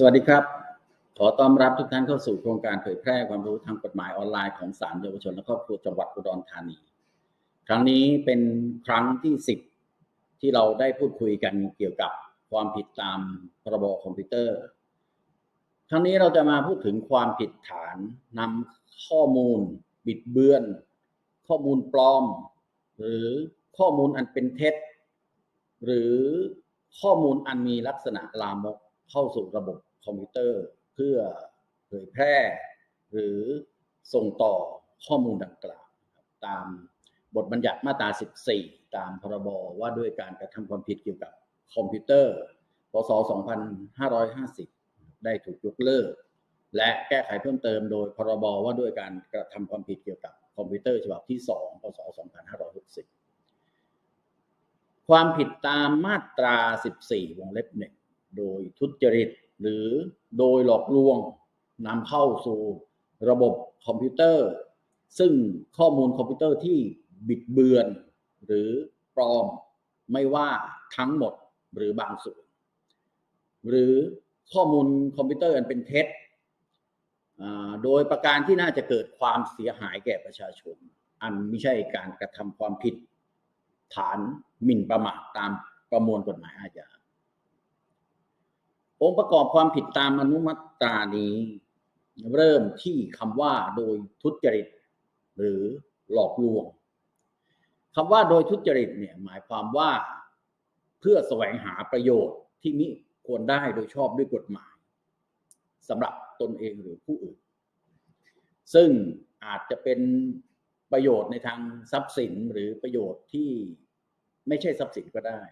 สวัสดีครับ ขอต้อนรับทุกท่านเข้าสู่โครงการเผยแพร่ความรู้ทางกฎหมายออนไลน์ของศาลเยาวชนและครอบครัวจังหวัดอุดรธานี ครั้งนี้เป็นครั้งที่ 10 ที่เราได้พูดคุยกันเกี่ยวกับความผิดตามพรบคอมพิวเตอร์ ครั้งนี้เราจะมาพูดถึงความผิดฐานนำข้อมูล บิดเบือน ข้อมูลปลอม หรือข้อมูลอันเป็นเท็จ หรือข้อมูลอันมีลักษณะลามกเข้าสู่ระบบ คอมพิวเตอร์เพื่อเผยแพร่ หรือส่งต่อข้อมูลดังกล่าว ตามบทบัญญัติมาตรา 14 ตามพรบว่าด้วยการกระทำความผิดเกี่ยวกับคอมพิวเตอร์ พศ 2550 ได้ถูกยกเลิก และแก้ไขเพิ่มเติมโดยพรบว่าด้วยการกระทำความผิดเกี่ยวกับคอมพิวเตอร์ฉบับที่ 2 พศ 2560 ความผิดตามมาตรา 14 วงเล็บหนึ่งโดยทุจริต หรือโดยหลอกลวงนำเข้าสู่ระบบคอมพิวเตอร์ ซึ่งข้อมูลคอมพิวเตอร์ที่บิดเบือน หรือปลอมไม่ว่าทั้งหมดหรือบางส่วน หรือข้อมูลคอมพิวเตอร์อันเป็นเท็จโดยประการที่น่าจะเกิดความเสียหายแก่ประชาชน อันไม่ใช่การกระทำความผิด ฐานหมิ่นประมาทตามประมวลกฎหมายอาญา องค์ประกอบความผิดตามอนุมัติตรานี้ เริ่มที่คำว่าโดยทุจริต หรือหลอกลวงคำว่าโดยทุจริตเนี่ยหมายความว่าเพื่อแสวงหาประโยชน์ที่มิควรได้โดยชอบด้วยกฎหมายสำหรับตนเองหรือผู้อื่น ซึ่งอาจจะเป็นประโยชน์ในทางทรัพย์สินหรือประโยชน์ที่ไม่ใช่ทรัพย์สินก็ได้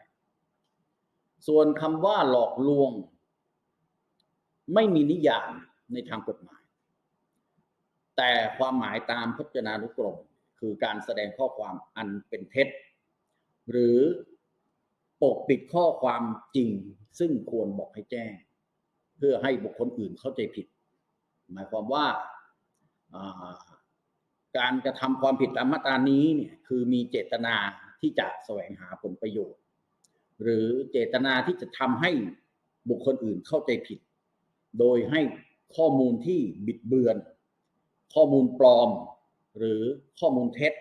ส่วนคำว่าหลอกลวง ไม่มีนิยามในทางกฎหมาย แต่ความหมายตามพจนานุกรม คือการแสดงข้อความอันเป็นเท็จ หรือปกปิดข้อความจริง ซึ่งควรบอกให้แจ้ง เพื่อให้บุคคลอื่นเข้าใจผิด หมายความว่าการกระทำความผิดตามมาตรานี้เนี่ยคือมีเจตนาที่จะแสวงหาผลประโยชน์ หรือเจตนาที่จะทำให้บุคคลอื่นเข้าใจผิด โดยให้ข้อมูลที่บิดเบือน ข้อมูลปลอม หรือข้อมูลเท็จ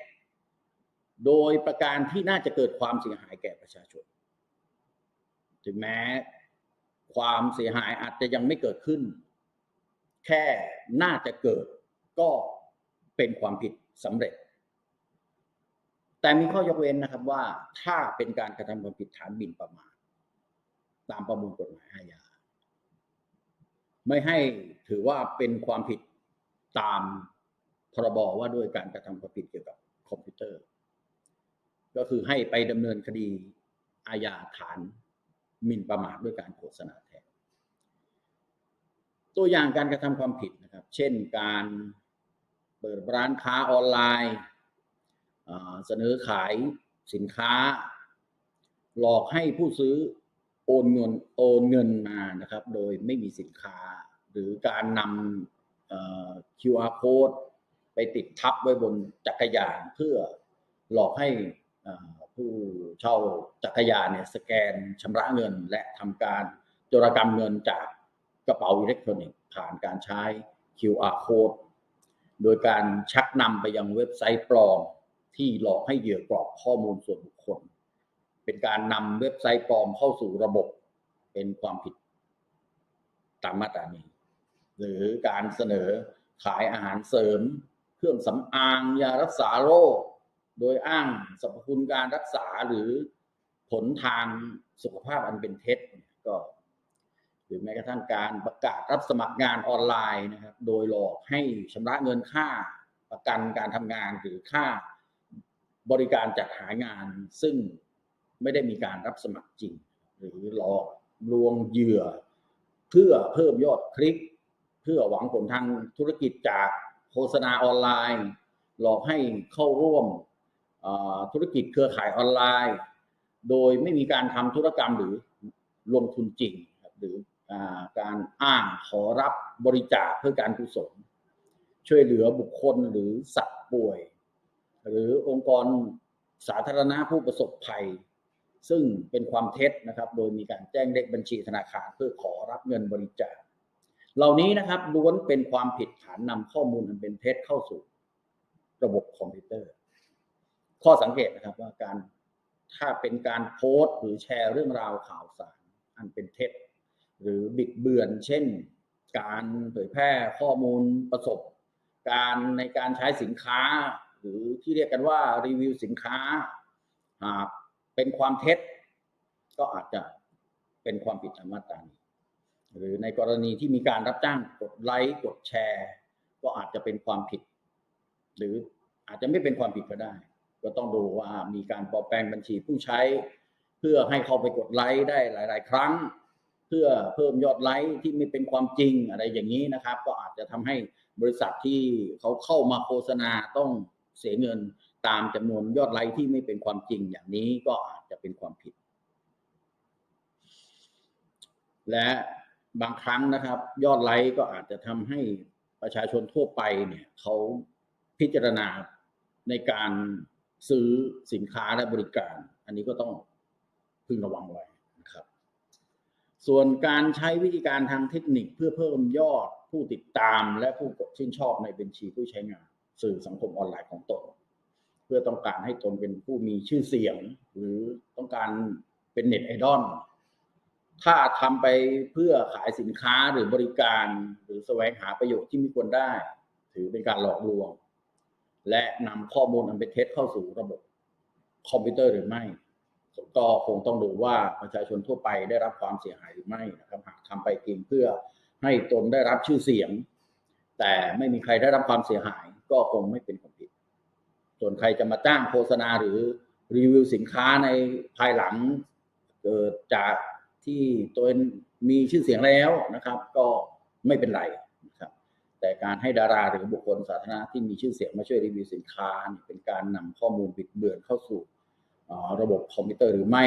โดยประการที่น่าจะเกิดความเสียหายแก่ประชาชน ถึงแม้ความเสียหายอาจจะยังไม่เกิดขึ้น แค่น่าจะเกิดก็เป็นความผิดสำเร็จ แต่มีข้อยกเว้นนะครับว่าถ้าเป็นการกระทำความผิดฐานบินประมาทตามประมวลกฎหมายอาญา ไม่ให้ถือว่าเป็นความผิดตามพรบว่าด้วยการกระทำความผิดเกี่ยวกับคอมพิวเตอร์ ก็คือให้ไปดำเนินคดีอาญาฐานหมิ่นประมาทด้วยการโฆษณาแทน ตัวอย่างการกระทำความผิดนะครับ เช่นการเปิดร้านค้าออนไลน์เสนอขายสินค้า หลอกให้ผู้ซื้อ โอนเงินโอนเงินมานะครับ โดยไม่มีสินค้า หรือการนำ QR code ไปติดทับไว้บนจักรยานเพื่อหลอกให้ผู้เช่าจักรยานเนี่ยสแกนชำระเงิน และทำการโจรกรรมเงินจากกระเป๋าอิเล็กทรอนิกส์ผ่านการใช้ QR code โดยการชักนำไปยังเว็บไซต์ปลอมที่หลอกให้เหยื่อกรอกข้อมูลส่วนบุคคล เป็นการนำเว็บไซต์ปลอมเข้าสู่ระบบ เป็นความผิดตามมาตรานี้ หรือการเสนอขายอาหารเสริม เครื่องสำอางยารักษาโรค โดยอ้างสรรพคุณการรักษาหรือผลทางสุขภาพอันเป็นเท็จก็ หรือแม้กระทั่งการประกาศรับสมัครงานออนไลน์นะครับ โดยหลอกให้ชำระเงินค่าประกันการทำงานหรือค่าบริการจัดหางาน ซึ่ง ไม่ได้มีการรับสมัครจริง หรือหลอกลวงเหยื่อ เพื่อเพิ่มยอดคลิก เพื่อหวังผลทางธุรกิจจากโฆษณาออนไลน์ หลอกให้เข้าร่วมธุรกิจเครือข่ายออนไลน์ โดยไม่มีการทำธุรกรรมหรือลงทุนจริง หรือการอ้างขอรับบริจาคเพื่อการกุศล ช่วยเหลือบุคคลหรือสัตว์ป่วย หรือองค์กรสาธารณะผู้ประสบภัย ซึ่งเป็นความเท็จนะครับ โดยมีการแจ้งเลขบัญชีธนาคารเพื่อขอรับเงินบริจาค เหล่านี้นะครับล้วนเป็นความผิดฐานนำข้อมูลอันเป็นเท็จเข้าสู่ระบบคอมพิวเตอร์ ข้อสังเกตนะครับว่าการถ้าเป็นการโพสต์ หรือแชร์เรื่องราวข่าวสารอันเป็นเท็จ หรือบิดเบือน เช่น การเผยแพร่ข้อมูลประสบ การในการใช้สินค้า หรือที่เรียกกันว่ารีวิวสินค้าหาก เป็นความเท็จ ก็อาจจะเป็นความผิดตามมาตรานี้หรือในกรณีที่มีการรับจ้างกดไลค์กดแชร์ ก็อาจจะเป็นความผิด หรืออาจจะไม่เป็นความผิดก็ได้ ก็ต้องดูว่ามีการปลอมแปลงบัญชีผู้ใช้ เพื่อให้เข้าไปกดไลค์ได้หลาย ๆ ครั้ง เพื่อเพิ่มยอดไลค์ที่ไม่เป็นความจริงอะไรอย่างนี้นะครับ ก็อาจจะทำให้บริษัทที่เขาเข้ามาโฆษณาต้องเสียเงิน ตามจำนวนยอดไลค์ที่ไม่เป็นความจริงอย่างนี้ก็อาจจะเป็นความผิด และบางครั้งนะครับ ยอดไลค์ก็อาจจะทำให้ประชาชนทั่วไปเนี่ยเขาพิจารณาในการซื้อสินค้าและบริการ อันนี้ก็ต้องพึงระวังไว้นะครับ ส่วนการใช้วิธีการทางเทคนิคเพื่อเพิ่มยอดผู้ติดตามและผู้กดชื่นชอบในบัญชีผู้ใช้งาน สื่อสังคมออนไลน์ของตน เพื่อต้องการให้ตนเป็นผู้มีชื่อเสียง หรือต้องการเป็นเน็ตไอดอลถ้าทำไปเพื่อขายสินค้าหรือบริการ หรือแสวงหาประโยชน์ที่ไม่ควรได้ ถือเป็นการหลอกลวง และนำข้อมูลอันเป็นเท็จเข้าสู่ระบบคอมพิวเตอร์หรือไม่ก็คงต้องดูว่าประชาชนทั่วไปได้รับความเสียหายหรือไม่นะครับหากทำไปเพียงเพื่อให้ตนได้รับชื่อเสียง แต่ไม่มีใครได้รับความเสียหายก็คงไม่เป็นความผิด ส่วนใครจะมาจ้างโฆษณาหรือรีวิวสินค้าในภายหลังเกิดจากที่ตัวเองมีชื่อเสียงแล้วนะครับ ก็ไม่เป็นไรนะครับ แต่การให้ดาราหรือบุคคลสาธารณะที่มีชื่อเสียงมาช่วยรีวิวสินค้าเป็นการนำข้อมูลบิดเบือนเข้าสู่ระบบคอมพิวเตอร์หรือไม่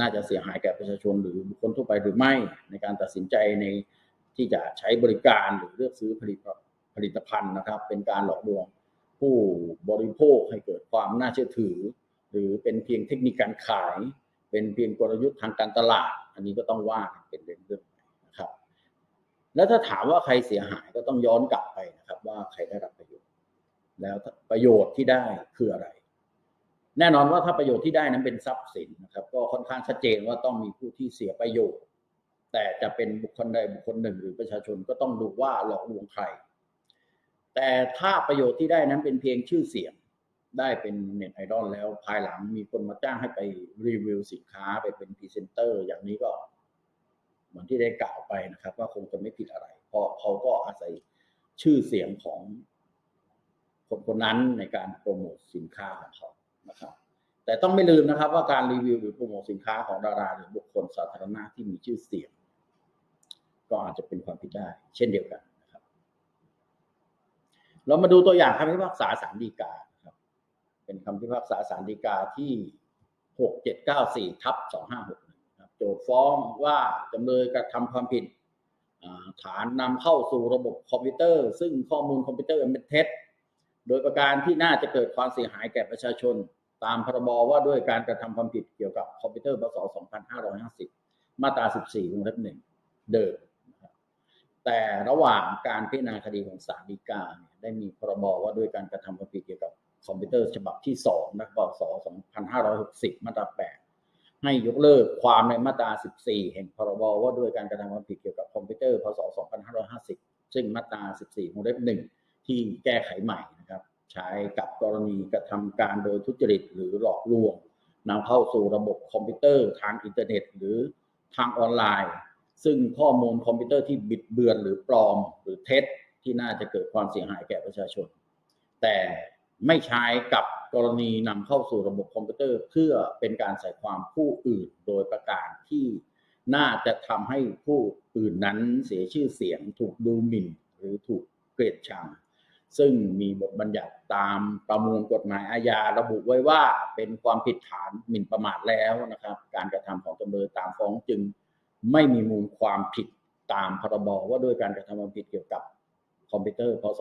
น่าจะเสียหายแก่ประชาชนหรือบุคคลทั่วไปหรือไม่ ในการตัดสินใจในที่จะใช้บริการหรือเลือกซื้อผลิตผลิตภัณฑ์นะครับ เป็นการหลอกลวง ผู้บริโภคให้เกิดความน่าเชื่อถือ หรือเป็นเพียงเทคนิคการขาย เป็นเพียงกลยุทธ์ทางการตลาด อันนี้ก็ต้องว่าเป็นเรื่องนะครับ แล้วถ้าถามว่าใครเสียหายก็ต้องย้อนกลับไปนะครับ ว่าใครได้รับประโยชน์ แล้วประโยชน์ที่ได้คืออะไร แน่นอนว่าถ้าประโยชน์ที่ได้นั้นเป็นทรัพย์สินนะครับ ก็ค่อนข้างชัดเจนว่าต้องมีผู้ที่เสียประโยชน์ แต่จะเป็นบุคคลใดบุคคลหนึ่ง หรือประชาชนก็ต้องดูว่าหลอกลวงใคร แต่ถ้าประโยชน์ที่ได้นั้นเป็นเพียงชื่อเสียง ได้เป็นเน็ตไอดอลแล้วภายหลังมีคนมาจ้างให้ไปรีวิวสินค้าไปเป็นพรีเซนเตอร์อย่างนี้ก็ เหมือนที่ได้กล่าวไปนะครับ ว่าคงจะไม่ผิดอะไร เพราะเขาก็อาศัยชื่อเสียงของคนคนนั้นในการโปรโมทสินค้าของเขานะครับ แต่ต้องไม่ลืมนะครับ ว่าการรีวิวหรือโปรโมทสินค้าของดาราหรือบุคคลสาธารณะที่มีชื่อเสียง ก็อาจจะเป็นความผิดได้ เช่นเดียวกัน เรามาดูตัวอย่างคำพิพากษาศาลฎีกาครับ เป็นคำพิพากษาศาลฎีกาที่ 6794ทับ256ครับโจทก์ฟ้องว่าจำเลยกระทำความผิดฐานนำเข้าสู่ระบบคอมพิวเตอร์ ซึ่งข้อมูลคอมพิวเตอร์เป็นเท็จ โดยประการที่น่าจะเกิดความเสียหายแก่ประชาชน ตามพรบว่าด้วยการกระทำความผิดเกี่ยวกับคอมพิวเตอร์พศ2550 มาตรา 14วงเล็บหนึ่งเดิม แต่ระหว่างการพิจารณาคดีของศาลฎีกาเนี่ยได้มีพรบว่าด้วยการกระทำความผิดเกี่ยวกับคอมพิวเตอร์ฉบับที่2นะพศ2560 มาตรา 8 ให้ยกเลิกความในมาตรา 14 แห่งพรบว่าด้วยการกระทำความผิดเกี่ยวกับคอมพิวเตอร์พศ 2550 ซึ่งมาตรา 14วงเล็บหนึ่งที่แก้ไขใหม่นะครับ ใช้กับกรณีกระทำการโดยทุจริตหรือหลอกลวงนำเข้าสู่ระบบคอมพิวเตอร์ทางอินเทอร์เน็ต หรือทางออนไลน์ ซึ่งข้อมูลคอมพิวเตอร์ที่บิดเบือนหรือปลอมหรือเท็จที่น่าจะเกิดความเสียหายแก่ประชาชน แต่ไม่ใช้กับกรณีนำเข้าสู่ระบบคอมพิวเตอร์ เพื่อเป็นการใส่ความผู้อื่นโดยประการที่น่าจะทำให้ผู้อื่นนั้นเสียชื่อเสียง ถูกดูหมิ่น หรือถูกเกลียดชัง ซึ่งมีบทบัญญัติตามประมวลกฎหมายอาญาระบุไว้ว่าเป็นความผิดฐานหมิ่นประมาทแล้วนะครับ การกระทำของจำเลยตามฟ้องจึง ไม่มีมูลความผิดตามพรบว่าด้วยการกระทำความผิดเกี่ยวกับคอมพิวเตอร์พศ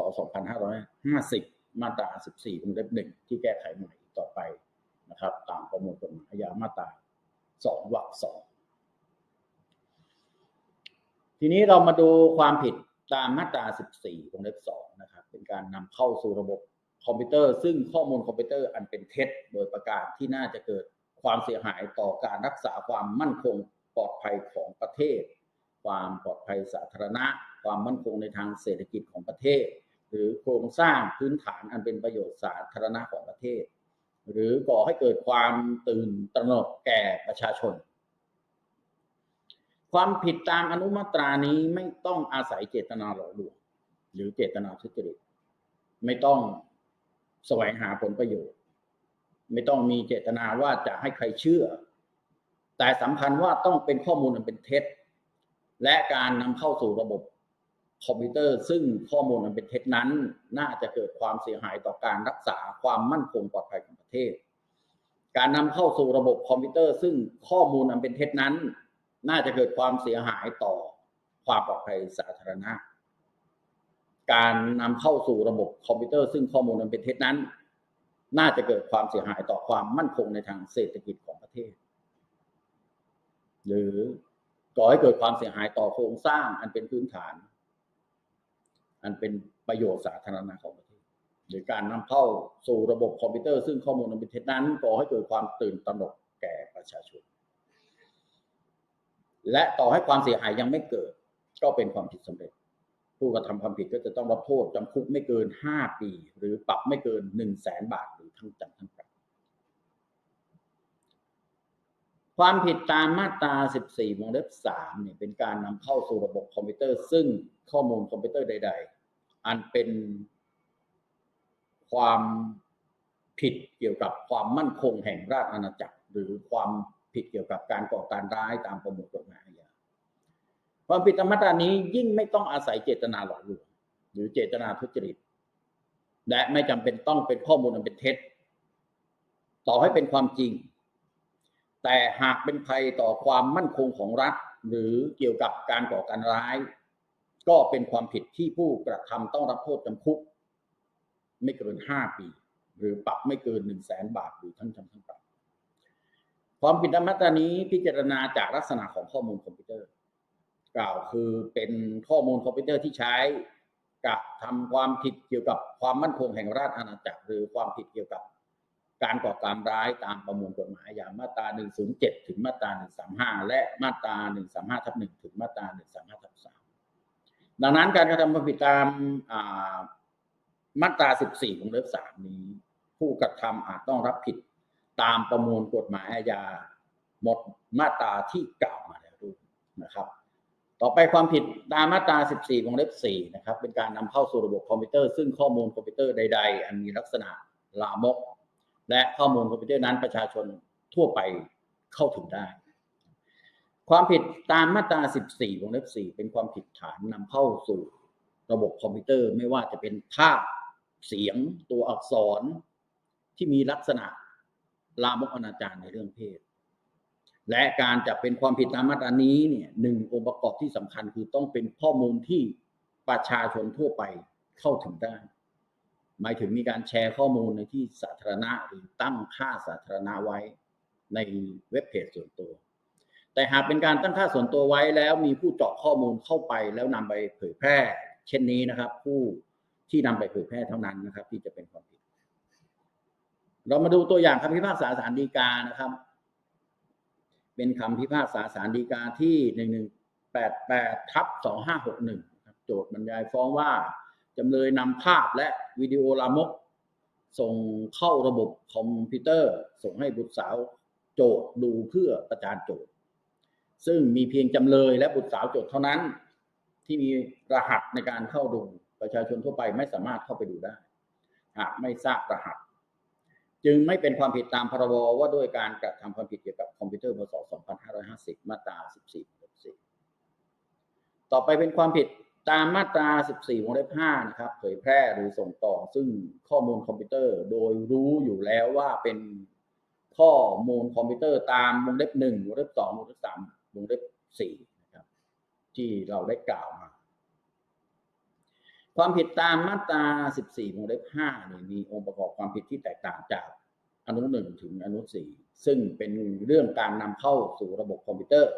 2550 มาตรา 14วงเล็บหนึ่งที่แก้ไขใหม่ต่อไปนะครับ ตามประมวลกฎหมายอาญามาตรา 2วรรคสองทีนี้เรามาดูความผิดตามมาตรา 14วงเล็บ2นะครับ เป็นการนำเข้าสู่ระบบคอมพิวเตอร์ ซึ่งข้อมูลคอมพิวเตอร์อันเป็นเท็จโดยประการที่น่าจะเกิดความเสียหายต่อการรักษาความมั่นคง ปลอดภัยของประเทศ ความปลอดภัยสาธารณะ ความมั่นคงในทางเศรษฐกิจของประเทศ หรือโครงสร้างพื้นฐานอันเป็นประโยชน์สาธารณะของประเทศ หรือก่อให้เกิดความตื่นตระหนกแก่ประชาชน ความผิดตามอนุมาตรานี้ไม่ต้องอาศัยเจตนาหลอกลวงหรือเจตนาทุจริตไม่ต้องแสวงหาผลประโยชน์ ไม่ต้องมีเจตนาว่าจะให้ใครเชื่อ แต่สำคัญว่าต้องเป็นข้อมูลอันเป็นเท็จ และการนำเข้าสู่ระบบคอมพิวเตอร์ ซึ่งข้อมูลอันเป็นเท็จนั้น น่าจะเกิดความเสียหายต่อการรักษาความมั่นคงปลอดภัยของประเทศ การนำเข้าสู่ระบบคอมพิวเตอร์ ซึ่งข้อมูลอันเป็นเท็จนั้น น่าจะเกิดความเสียหายต่อความปลอดภัยสาธารณะ การนำเข้าสู่ระบบคอมพิวเตอร์ ซึ่งข้อมูลอันเป็นเท็จนั้น น่าจะเกิดความเสียหายต่อความมั่นคงในทางเศรษฐกิจของประเทศ หรือก่อให้เกิดความเสียหายต่อโครงสร้าง อันเป็นพื้นฐาน อันเป็นประโยชน์สาธารณะของประเทศหรือการนำเข้าสู่ระบบคอมพิวเตอร์ซึ่งข้อมูลอันเป็นเท็จนั้นก่อให้เกิดความตื่นตระหนกแก่ประชาชน และต่อให้ความเสียหายยังไม่เกิด ก็เป็นความผิดสำเร็จ ผู้กระทำความผิดก็จะต้องรับโทษจำคุกไม่เกิน 5 ปี หรือปรับไม่เกิน 1 0 0 0 0แสนบาทหรือทั้งจำทั้งปรับ ความผิดตามมาตรา 14 วงเล็บ 3 เนี่ยเป็นการนำเข้าสู่ระบบคอมพิวเตอร์ ซึ่งข้อมูลคอมพิวเตอร์ใด ๆ อันเป็นความผิดเกี่ยวกับความมั่นคงแห่งราชอาณาจักร หรือความผิดเกี่ยวกับการก่อการร้ายตามประมวลกฎหมายอาญาความผิดตามมาตรานี้ยิ่งไม่ต้องอาศัยเจตนาหลอกลวงหรือเจตนาทุจริต และไม่จำเป็นต้องเป็นข้อมูลอันเป็นเท็จ ต่อให้เป็นความจริง แต่หากเป็นภัยต่อความมั่นคงของรัฐ หรือเกี่ยวกับการก่อการร้าย ก็เป็นความผิดที่ผู้กระทำต้องรับโทษจำคุก ไม่เกินห้าปี หรือปรับไม่เกินหนึ่งแสนบาทหรือทั้งจำทั้งปรับ ความผิดตามมาตรานี้พิจารณาจากลักษณะของข้อมูลคอมพิวเตอร์ กล่าวคือเป็นข้อมูลคอมพิวเตอร์ที่ใช้กับทำความผิดเกี่ยวกับความมั่นคงแห่งราชอาณาจักร หรือความผิดเกี่ยวกับ การก่อการร้ายตามประมวลกฎหมายอย่ามาตรา 107 ถึงมาตรา 135 และมาตรา 135ทับ1ถึงมาตรา 135ทับ3ดังนั้นการกระทำความผิดตามมาตรา 14ของเล็บ3นี้ ผู้กระทำอาจต้องรับผิดตามประมวลกฎหมายอาญาหมดมาตราที่กล่าวมาแล้วด้วยนะครับ ต่อไปความผิดตามมาตรา 14วงเล็บ4นะครับ เป็นการนำเข้าสู่ระบบคอมพิวเตอร์ซึ่งข้อมูลคอมพิวเตอร์ใด ๆ อันมีลักษณะลามก และข้อมูลคอมพิวเตอร์นั้นประชาชนทั่วไปเข้าถึงได้ ความผิดตามมาตรา 14 วงเล็บ 4 เป็นความผิดฐานนำเข้าสู่ระบบคอมพิวเตอร์ไม่ว่าจะเป็นภาพเสียงตัวอักษรที่มีลักษณะลามกอนาจารในเรื่องเพศ และการจะเป็นความผิดตามมาตรานี้เนี่ยหนึ่งองค์ประกอบที่สำคัญคือต้องเป็นข้อมูลที่ประชาชนทั่วไปเข้าถึงได้ หมายถึงมีการแชร์ข้อมูลในที่สาธารณะหรือตั้งค่าสาธารณะไว้ในเว็บเพจส่วนตัว แต่หากเป็นการตั้งค่าส่วนตัวไว้แล้วมีผู้เจาะข้อมูลเข้าไปแล้วนำไปเผยแพร่ เช่นนี้นะครับ ผู้ที่นำไปเผยแพร่เท่านั้นนะครับ ที่จะเป็นความผิด เรามาดูตัวอย่างคำพิพากษาศาลฎีกานะครับ เป็นคำพิพากษาศาลฎีกาที่หนึ่งหนึ่งแปดแปดทับสองห้าหกหนึ่งโจทย์บรรยายฟ้องว่าจำเลยนำภาพและ วิดีโอลามก ส่งเข้าระบบคอมพิวเตอร์ ส่งให้บุตรสาวโจทย์ดูเพื่อประจานโจทย์ ซึ่งมีเพียงจำเลยและบุตรสาวโจทย์เท่านั้น ที่มีรหัสในการเข้าดูประชาชนทั่วไปไม่สามารถเข้าไปดูได้ หากไม่ทราบรหัส จึงไม่เป็นความผิดตามพรบว่าด้วยการกระทำความผิดเกี่ยวกับคอมพิวเตอร์พศ 2550 มาตรา 14ต่อไปเป็นความผิด ตามมาตรา 14 วงเล็บ 5 นะครับ เผยแพร่หรือส่งต่อ ซึ่งข้อมูลคอมพิวเตอร์ โดยรู้อยู่แล้วว่าเป็นข้อมูลคอมพิวเตอร์ตามวงเล็บ 1 วงเล็บ 2 วงเล็บ 3 วงเล็บ 4 นะครับ ที่เราได้กล่าวมา ความผิดตามมาตรา 14 วงเล็บ 5 นี่มีองค์ประกอบความผิดที่แตกต่างจากอนุ 1 ถึงอนุ 4 ซึ่งเป็นเรื่องการนำเข้าสู่ระบบคอมพิวเตอร์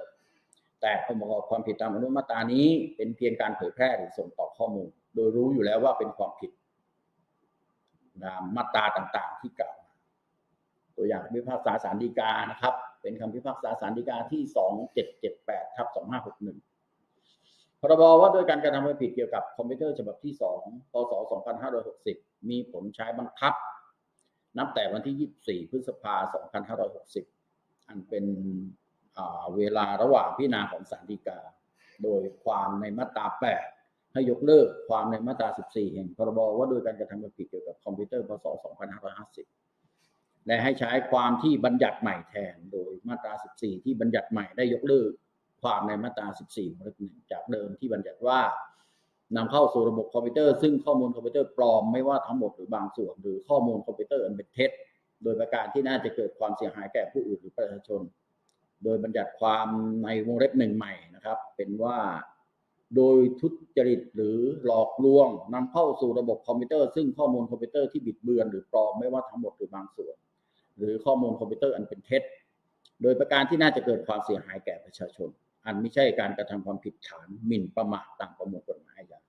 แต่องค์ประกอบความผิดตามอนุมาตรานี้ เป็นเพียงการเผยแพร่หรือส่งต่อข้อมูล โดยรู้อยู่แล้วว่าเป็นความผิดมาตราต่างๆ ที่กล่าวมาตัวอย่างคำพิพากษาศาลฎีกานะครับ เป็นคำพิพากษาศาลฎีกาที่ 2778ทับ2561พรบว่าด้วยการกระทำความผิดเกี่ยวกับคอมพิวเตอร์ฉบับที่ 2 พศ 2560 มีผลใช้บังคับ นับแต่วันที่ 24 พฤษภาคม2560 อันเป็น เวลาระหว่างพิจารณาของศาลฎีกา โดยความในมาตรา 8 ให้ยกเลิกความในมาตรา 14 แห่งพรบว่าโดยการกระทำผิดเกี่ยวกับคอมพิวเตอร์พศ 2550 และให้ใช้ความที่บัญญัติใหม่แทนโดยมาตรา 14 ที่บัญญัติใหม่ได้ยกเลิกความในมาตรา 14วรรคหนึ่งจากเดิมที่บัญญัติว่านำเข้าสู่ระบบคอมพิวเตอร์ซึ่งข้อมูลคอมพิวเตอร์ปลอมไม่ว่าทั้งหมดหรือบางส่วน หรือข้อมูลคอมพิวเตอร์อันเป็นเท็จ โดยประการที่น่าจะเกิดความเสียหายแก่ผู้อื่นหรือประชาชน โดยบัญญัติความในวงเล็บหนึ่งใหม่นะครับ เป็นว่าโดยทุจริตหรือหลอกลวงนำเข้าสู่ระบบคอมพิวเตอร์ ซึ่งข้อมูลคอมพิวเตอร์ที่บิดเบือนหรือปลอมไม่ว่าทั้งหมดหรือบางส่วน หรือข้อมูลคอมพิวเตอร์อันเป็นเท็จ โดยประการที่น่าจะเกิดความเสียหายแก่ประชาชน อันไม่ใช่การกระทำความผิดฐานหมิ่นประมาทตามประมวลกฎหมายอาญา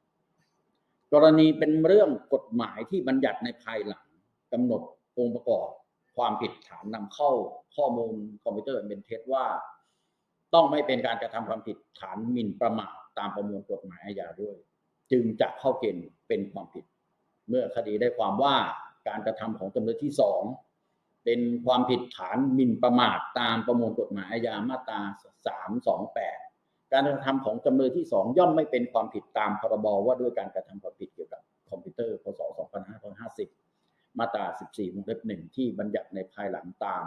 กรณีเป็นเรื่องกฎหมายที่บัญญัติในภายหลังกำหนดองค์ประกอบ ความผิดฐานนำเข้าข้อมูลคอมพิวเตอร์เป็นเท็จว่า ต้องไม่เป็นการกระทำความผิดฐานหมิ่นประมาทตามประมวลกฎหมายอาญาด้วย จึงจะเข้าเกณฑ์เป็นความผิด เมื่อคดีได้ความว่าการกระทำของจำเลยที่สองเป็นความผิดฐานหมิ่นประมาทตามประมวลกฎหมายอาญามาตรา 328 การกระทำของจำเลยที่สองย่อมไม่เป็นความผิดตามพรบว่าด้วยการกระทำความผิดเกี่ยวกับคอมพิวเตอร์พศ2550 มาตรา 14วงเล็บหนึ่งที่บัญญัติในภายหลังตาม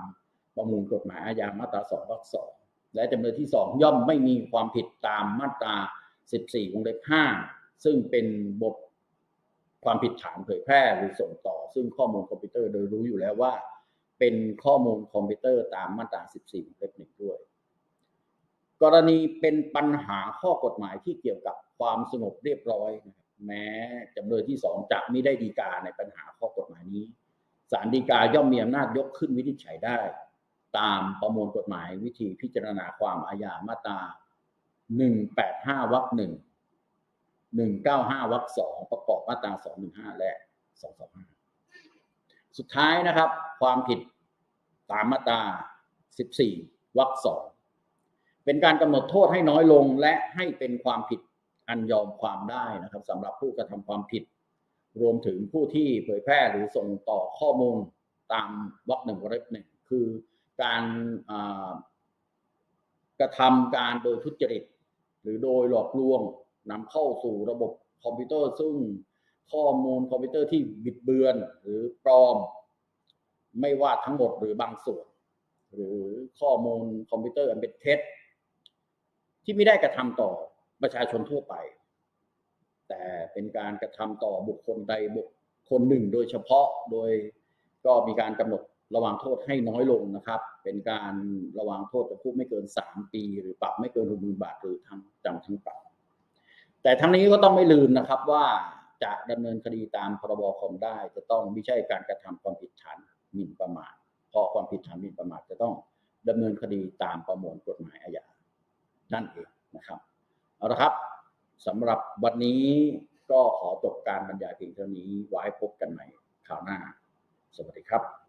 ประมวลกฎหมายอาญามาตรา2วรรคสองและจำเลยที่สองย่อมไม่มีความผิดตามมาตรา 14วงเล็บ5ซึ่งเป็นบทความผิดฐานเผยแพร่หรือส่งต่อ ซึ่งข้อมูลคอมพิวเตอร์โดยรู้อยู่แล้วว่า เป็นข้อมูลคอมพิวเตอร์ตามมาตรา 14วงเล็บหนึ่งด้วย กรณีเป็นปัญหาข้อกฎหมายที่เกี่ยวกับความสงบเรียบร้อยนะครับ แม้จำเลยที่สองจะไม่ได้ดีกาในปัญหาข้อกฎหมายนี้ศาลฎีกาย่อมมีอำนาจยกขึ้นวินิจฉัยได้ ตามประมวลกฎหมายวิธีพิจารณาความอาญามาตรา 185วรรคหนึ่ง195วรรคสองประกอบมาตรา 215 และ 225 สุดท้ายนะครับ ความผิดตามมาตรา 14วรรคสองเป็นการกำหนดโทษให้น้อยลงและให้เป็นความผิด อันยอมความได้นะครับสำหรับผู้กระทำความผิด รวมถึงผู้ที่เผยแพร่หรือส่งต่อข้อมูลตามวรรคหนึ่งวรรคหนึ่งคือการกระทำการโดยทุจริต หรือโดยหลอกลวงนำเข้าสู่ระบบคอมพิวเตอร์ซึ่งข้อมูลคอมพิวเตอร์ที่บิดเบือนหรือปลอม ไม่ว่าทั้งหมดหรือบางส่วน หรือข้อมูลคอมพิวเตอร์อันเป็นเท็จที่ไม่ได้กระทำต่อ ประชาชนทั่วไป แต่เป็นการกระทำต่อบุคคลใดบุคคลหนึ่ง โดยเฉพาะโดยก็มีการกำหนดระวางโทษให้น้อยลงนะครับ เป็นการระวางโทษจำคุกไม่เกิน 3 ปี หรือปรับไม่เกินหกหมื่นบาทหรือทั้งจำทั้งปรับ แต่ทั้งนี้ก็ต้องไม่ลืมนะครับว่าจะดำเนินคดีตามพรบคอมได้ จะต้องไม่ใช่การกระทำความผิดฐานหมิ่นประมาทเพราะความผิดฐานหมิ่นประมาทจะต้องดำเนินคดีตามประมวลกฎหมายอาญานั่นเองนะครับ เอาละครับสำหรับวันนี้ก็ขอจบการบรรยายเพียงเท่านี้ไว้พบกันใหม่คราวหน้า สวัสดีครับ